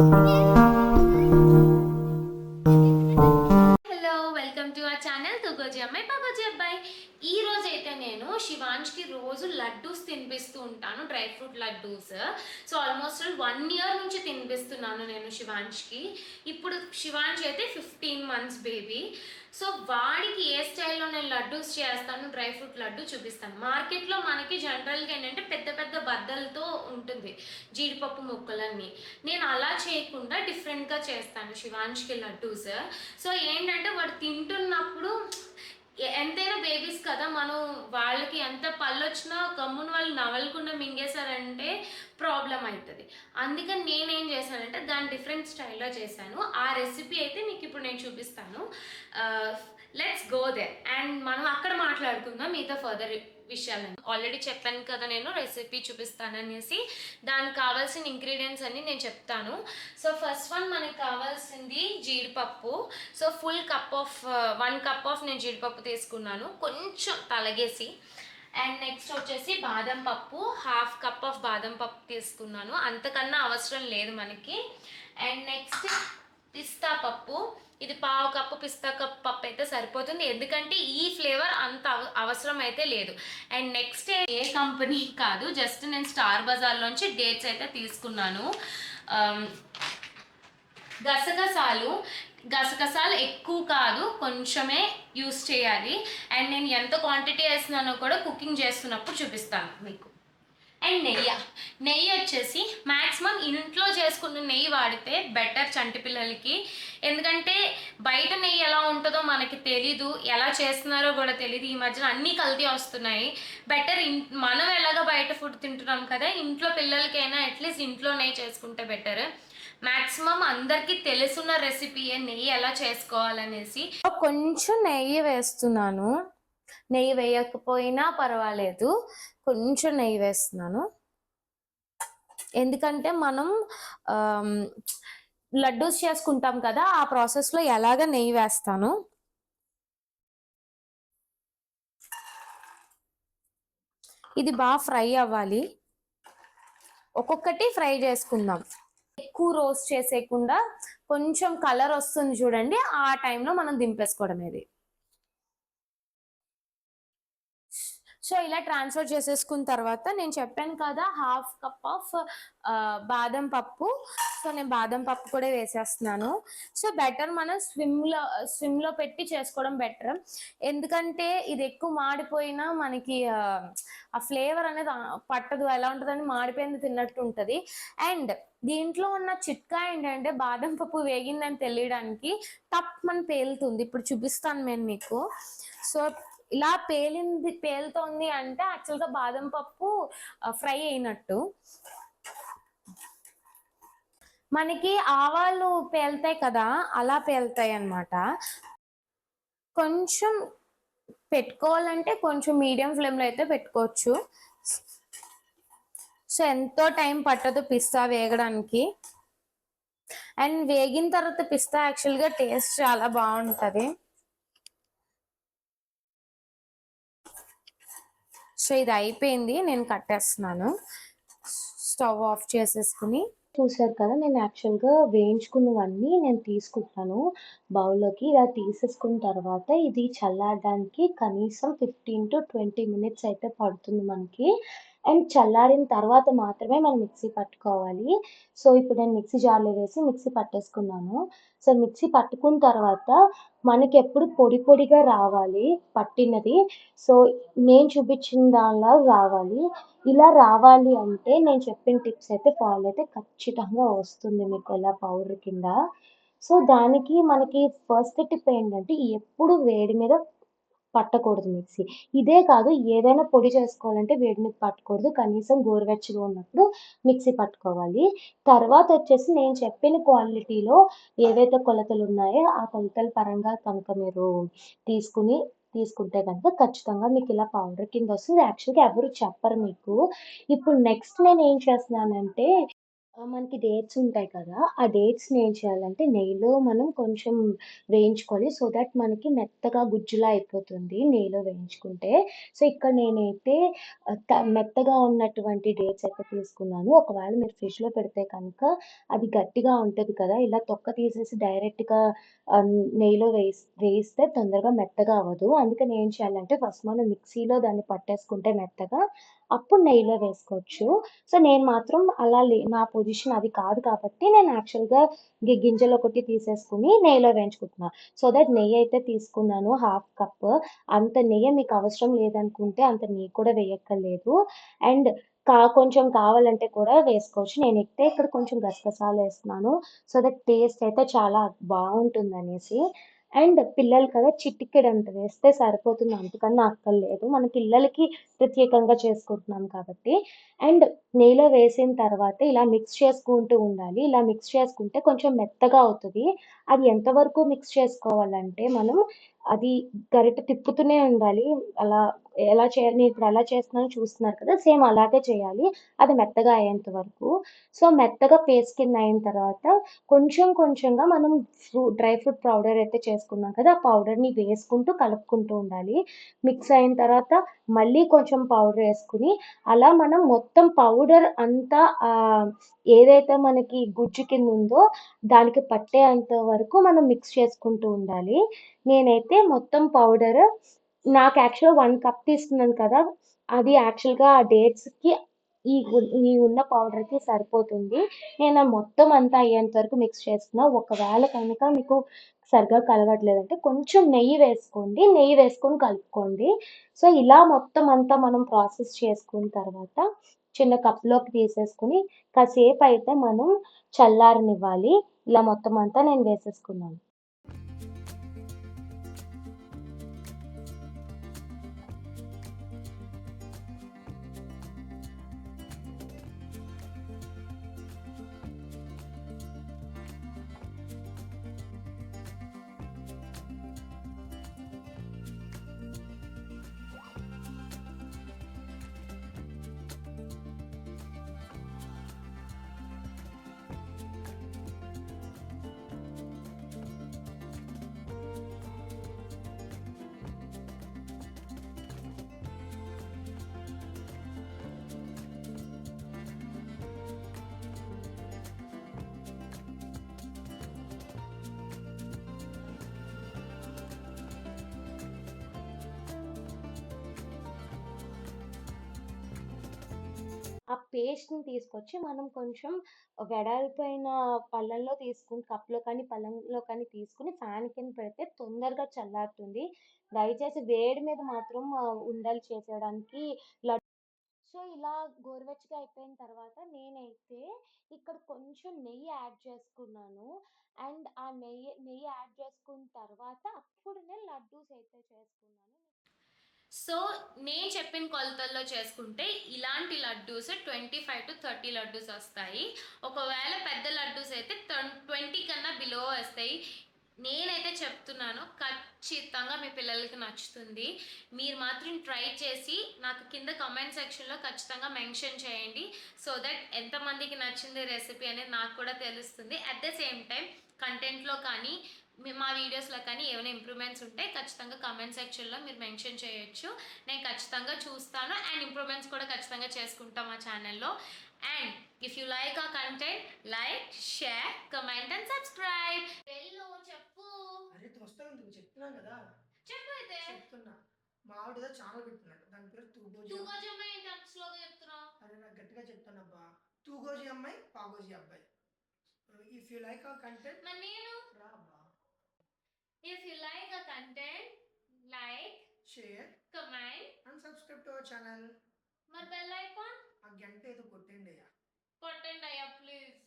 Yeah. Laddoos తినిపిస్తూ ఉంటాను dry fruit laddoos. So almost one year నుంచి తినిపిస్తున్నాను నేను శివాంష్కి. ఇప్పుడు శివాంష్ అయితే ఫిఫ్టీన్ మంత్స్ బేబీ. సో వాడికి ఏ స్టైల్లో నేను లడ్డూస్ చేస్తాను డ్రై ఫ్రూట్ లడ్డు చూపిస్తాను. మార్కెట్లో మనకి జనరల్గా ఏంటంటే పెద్ద పెద్ద బద్దలతో ఉంటుంది జీడిపప్పు ముక్కలన్నీ. నేను అలా చేయకుండా డిఫరెంట్గా చేస్తాను శివాంష్కి లడ్డూస్. సో ఏంటంటే వాడు తింటున్న ఎంతైనా బేబీస్ కదా మనం వాళ్ళకి ఎంత పళ్ళు వచ్చినా గమ్మున వాళ్ళు నవలకుండా మింగేశారంటే ప్రాబ్లం అవుతుంది అందుకని నేనేం చేశానంటే దాని డిఫరెంట్ స్టైల్లో చేశాను. ఆ రెసిపీ అయితే మీకు ఇప్పుడు నేను చూపిస్తాను. లెట్స్ గో దే అండ్ మనం అక్కడ మాట్లాడుకుందాం మిగతా ఫర్దర్ విషయాలను ఆల్రెడీ చెప్పాను కదా నేను రెసిపీ చూపిస్తాననేసి. దానికి కావాల్సిన ఇంగ్రీడియంట్స్ అన్ని నేను చెప్తాను. సో ఫస్ట్ వన్ మనకి కావాల్సింది జీడిపప్పు. So full cup of one cup of నేను జీడిపప్పు తీసుకున్నాను. కొంచెం తలగేసి. అండ్ నెక్స్ట్ వచ్చేసి బాదం పప్పు. హాఫ్ కప్ ఆఫ్ బాదం పప్పు తీసుకున్నాను. అంతకన్నా అవసరం లేదు మనకి. అండ్ నెక్స్ట్ పిస్తా పప్పు. ఇది పావు కప్పు పిస్తా కప్ పప్పు అయితే సరిపోతుంది. ఎందుకంటే ఈ ఫ్లేవర్ అంత అవ- అవసరం అయితే లేదు. అండ్ నెక్స్ట్ ఏ కంపెనీ కాదు జస్ట్ నేను స్టార్ బజార్లోంచి డేట్స్ అయితే తీసుకున్నాను. గసగసాలు గసగసాలు ఎక్కువ కాదు కొంచెమే యూస్ చేయాలి. అండ్ నేను ఎంత క్వాంటిటీ వేస్తున్నానో కూడా కుకింగ్ చేస్తున్నప్పుడు చూపిస్తాను మీకు. అండ్ నెయ్యి నెయ్యి వచ్చేసి మ్యాక్సిమం ఇంట్లో చేసుకున్న నెయ్యి వాడితే బెటర్ చంటి పిల్లలకి. ఎందుకంటే బయట నెయ్యి ఎలా ఉంటుందో మనకి తెలీదు ఎలా చేస్తున్నారో కూడా తెలియదు ఈ మధ్యన అన్నీ కల్తీ వస్తున్నాయి. బెటర్ ఇన్ మనం ఎలాగ బయట ఫుడ్ తింటున్నాం కదా ఇంట్లో పిల్లలకైనా అట్లీస్ట్ ఇంట్లో నెయ్యి చేసుకుంటే బెటర్ మ్యాక్సిమం అందరికీ తెలుసున్న రెసిపీ నెయ్యి ఎలా చేసుకోవాలనేసి. కొంచెం నెయ్యి వేస్తున్నాను. నెయ్యి వేయకపోయినా పర్వాలేదు. కొంచెం నెయ్యి వేస్తున్నాను. ఎందుకంటే మనం లడ్డూస్ చేసుకుంటాం కదా ఆ ప్రాసెస్లో ఎలాగ నెయ్యి వేస్తాను? ఇది బాగా ఫ్రై అవ్వాలి. ఒక్కొక్కటి ఫ్రై చేసుకుందాం. ఎక్కువ రోస్ట్ చేసేయకుండా కొంచెం కలర్ వస్తుంది చూడండి ఆ టైంలో మనం దింపేసుకోవడం ఇది. సో ఇలా ట్రాన్స్ఫర్ చేసేసుకున్న తర్వాత నేను చెప్పాను కదా హాఫ్ కప్ ఆఫ్ బాదం పప్పు. సో నేను బాదం పప్పు కూడా వేసేస్తున్నాను. సో బెటర్ మనం స్విమ్లో స్విమ్లో పెట్టి చేసుకోవడం బెటర్ ఎందుకంటే ఇది ఎక్కువ మాడిపోయినా మనకి ఆ, ఫ్లేవర్ అనేది పట్టదు. ఎలా ఉంటుందని మాడిపోయింది తిన్నట్టు ఉంటుంది. అండ్ దీంట్లో ఉన్న చిట్కా ఏంటంటే బాదం పప్పు వేగిందని తెలియడానికి తప్పు మన పేలుతుంది. ఇప్పుడు చూపిస్తాను నేను మీకు. సో ఇలా పేలింది పేలుతోంది అంటే యాక్చువల్గా బాదం పప్పు ఫ్రై అయినట్టు. మనకి ఆవాలు పేలుతాయి కదా అలా పేలుతాయి అన్నమాట. కొంచెం పెట్టుకోవాలంటే కొంచెం మీడియం ఫ్లేమ్లో అయితే పెట్టుకోవచ్చు. సో ఎంతో టైం పట్టదు పిస్తా వేగడానికి. అండ్ వేగిన తర్వాత పిస్తా యాక్చువల్గా టేస్ట్ చాలా బాగుంటుంది. సో ఇది అయిపోయింది. నేను కట్టేస్తున్నాను. స్టవ్ ఆఫ్ చేసేసుకుని. చూసారు కదా నేను యాక్చువల్గా వేయించుకున్నవన్నీ నేను తీసుకుంటాను బౌల్లోకి. ఇలా తీసేసుకున్న తర్వాత ఇది చల్లారడానికి కనీసం ఫిఫ్టీన్ టు ట్వంటీ మినిట్స్ అయితే పడుతుంది మనకి. అండ్ చల్లారిన తర్వాత మాత్రమే మనం మిక్సీ పట్టుకోవాలి. సో ఇప్పుడు నేను మిక్సీ జార్లో వేసి మిక్సీ పట్టేసుకున్నాను. సో మిక్సీ పట్టుకున్న తర్వాత మనకి ఎప్పుడు పొడి పొడిగా రావాలి పట్టినది. సో నేను చూపించిన దానిలా రావాలి. ఇలా రావాలి అంటే నేను చెప్పిన టిప్స్ అయితే ఫాలో అయితే ఖచ్చితంగా వస్తుంది మీకు ఇలా పౌడర్ కింద. సో దానికి మనకి ఫస్ట్ టిప్ ఏంటంటే ఎప్పుడు వేడి మీద పట్టకూడదు మిక్సీ. ఇదే కాదు ఏదైనా పొడి చేసుకోవాలంటే వేడి మీద పట్టకూడదు. కనీసం గోరువెచ్చగా ఉన్నప్పుడు మిక్సీ పట్టుకోవాలి. తర్వాత వచ్చేసి నేను చెప్పిన క్వాలిటీలో ఏవైతే కొలతలు ఉన్నాయో ఆ కొలతల పరంగా కనుక మీరు తీసుకుని తీసుకుంటే కనుక ఖచ్చితంగా మీకు ఇలా పౌడర్ కింద వస్తుంది. యాక్చువల్గా ఎవరు చెప్పరు మీకు. ఇప్పుడు నెక్స్ట్ నేను ఏం చేస్తున్నానంటే మనకి డేట్స్ ఉంటాయి కదా! ఆ డేట్స్‌ని ఏం చేయాలంటే నెయ్యిలో మనం కొంచెం వేయించుకోవాలి. సో దట్ మనకి మెత్తగా గుజ్జులా అయిపోతుంది నెయ్యిలో వేయించుకుంటే. సో, ఇక్కడ నేనైతే ఆహ్, త మెత్తగా ఉన్నటువంటి డేట్స్ అయితే తీసుకున్నాను. ఒకవేళ మీరు ఫ్రిడ్జ్‌లో పెడితే కనుక అది గట్టిగా ఉంటది కదా! ఇలా తొక్క తీసేసి డైరెక్ట్‌గా ఆహ్, నెయ్యిలో వేసి వేయిస్తే తొందరగా మెత్తగా అవ్వదు. అందుకని ఏం చేయాలంటే ఫస్ట్ మనం మిక్సీలో దాన్ని పట్టేసుకుంటే మెత్తగా, అప్పుడు నెయ్యిలో వేసుకోవచ్చు. సో, నేను మాత్రం అలా లే నా పొజిషన్ అది కాదు కాబట్టి నేను యాక్చువల్‌గా గింజలు ఒకటి తీసేసుకుని నెయ్యిలో వేయించుకుంటున్నా. సో దట్ నెయ్యి అయితే తీసుకున్నాను హాఫ్ కప్. అంత నెయ్యి మీకు అవసరం లేదనుకుంటే అంత నెయ్యి కూడా వేయక్కర్లేదు. అండ్ కా కొంచెం కావాలంటే కూడా వేసుకోవచ్చు. నేను నేనైతే ఇక్కడ కొంచెం గసగసాలు వేస్తున్నాను సో దట్ టేస్ట్ అయితే చాలా బాగుంటుంది అనేసి అండ్ పిల్లలు కదా చిటికెడంత వేస్తే సరిపోతుంది. అంతకన్నా అక్కర్లేదు. మన పిల్లలకి ప్రత్యేకంగా చేసుకుంటున్నాం కాబట్టి. అండ్ నెయ్యిలో వేసిన తర్వాత ఇలా మిక్స్ చేసుకుంటూ ఉండాలి. ఇలా మిక్స్ చేసుకుంటే కొంచెం మెత్తగా అవుతుంది అది ఎంతవరకు మిక్స్ చేసుకోవాలంటే మనం అది గరిట తిప్పుతూనే ఉండాలి. అలా ఎలా చేయాలి నేనిప్పుడు ఎలా చేస్తున్నానో చూస్తున్నారు కదా! సేమ్ అలాగే చేయాలి. అది మెత్తగా అయ్యేంత వరకు. సో, మెత్తగా పేస్ట్ కింద అయిన తర్వాత కొంచెం కొంచెంగా మనం ఫ్రూట్ డ్రై ఫ్రూట్ పౌడర్ అయితే చేసుకున్నాం కదా! ఆ పౌడర్‌ని వేసుకుంటూ కలుపుకుంటూ ఉండాలి. మిక్స్ అయిన తర్వాత మళ్ళీ కొంచెం పౌడర్ వేసుకుని అలా మనం మొత్తం పౌడర్ అంతా ఏదైతే మనకి గుజ్జు కింద ఉందో దానికి పట్టేంత వరకు మనం మిక్స్ చేసుకుంటూ ఉండాలి. నేనైతే మొత్తం పౌడర్ నాకు యాక్చువల్‌గా వన్ కప్ తీసుకున్నాను కదా! అది యాక్చువల్‌గా ఆ డేట్స్‌కి ఈ ఈ ఉన్న పౌడర్‌కి సరిపోతుంది. నేను మొత్తం అంతా అయ్యేంత వరకు మిక్స్ చేస్తున్నా. ఒకవేళ కనుక మీకు సరిగ్గా కలవట్లేదంటే కొంచెం నెయ్యి వేసుకోండి. నెయ్యి వేసుకొని కలుపుకోండి. సో, ఇలా మొత్తం అంతా మనం ప్రాసెస్ చేసుకున్న తర్వాత చిన్న కప్‌లోకి తీసేసుకొని కాసేపయితే మనం చల్లారనివ్వాలి. ఇలా మొత్తం అంతా నేను వేసేసుకున్నాను. ఆ పేస్ట్‌ని తీసుకొచ్చి మనం కొంచెం వెడల్పోయిన పళ్ళల్లో తీసుకుని కప్‌లో కానీ, పళ్ళంలో కానీ తీసుకుని ఫ్యాన్ కింద పెడితే తొందరగా చల్లారుతుంది. దయచేసి వేడి మీద మాత్రం ఉండలు చేసేయడానికి సో, ఇలా గోరువెచ్చగా అయిపోయిన తర్వాత నేనైతే ఇక్కడ కొంచెం నెయ్యి యాడ్ చేసుకున్నాను. అండ్ ఆ నెయ్యి నెయ్యి యాడ్ చేసుకున్న తర్వాత అప్పుడు నేను లడ్డూస్ అయితే చేసుకున్నాను. సో, నేను చెప్పిన కొలతల్లో చేసుకుంటే ఇలాంటి లడ్డూస్ 25-30 లడ్డూస్ వస్తాయి. ఒకవేళ పెద్ద లడ్డూస్ అయితే ట్వంటీ కన్నా బిలో వస్తాయి. నేనైతే చెప్తున్నాను ఖచ్చితంగా మీ పిల్లలకి నచ్చుతుంది. మీరు మాత్రం ట్రై చేసి నాకు కింద కమెంట్ సెక్షన్‌లో ఖచ్చితంగా మెన్షన్ చేయండి. సో దట్ ఎంతమందికి నచ్చింది రెసిపీ అనేది నాకు కూడా తెలుస్తుంది. అట్ ద సేమ్ టైం కంటెంట్‌లో కానీ, మీ వీడియోస్‌లో కానీ ఏమైనా ఇంప్రూవ్‌మెంట్స్ ఉంటే ఖచ్చితంగా కామెంట్ సెక్షన్‌లో మీరు మెన్షన్ చేయొచ్చు. నేను ఖచ్చితంగా చూస్తాను. అండ్ ఇంప్రూవ్‌మెంట్స్ కూడా ఖచ్చితంగా చేసుకుంటా మా ఛానెల్‌లో. And if you like our content like, share, comment and subscribe. వెళ్ళు చెప్పు. అరే వస్తాను చెప్తున్నాను కదా చెప్పు అయితే. చెప్తున్నా మా ఆవిడ ఛానల్ పెట్టినాడు దాని పేరు తూగోజీ తూగోజీ అమ్మాయి ఏంటి అంత స్లోగా చెప్తున్నావు? అరే నాకు గట్టిగా చెప్తానబ్బా తూగోజీ అమ్మాయి పాగోజీ అబ్బాయి if you like our content నేను రా అబ్బా If you like our content, like, share, comment, and subscribe to our channel. మరి బెల్ ఐకాన్ ఆ గంట ఏదో కొట్టండి అయ్యా కొట్టండి అయ్యా ప్లీజ్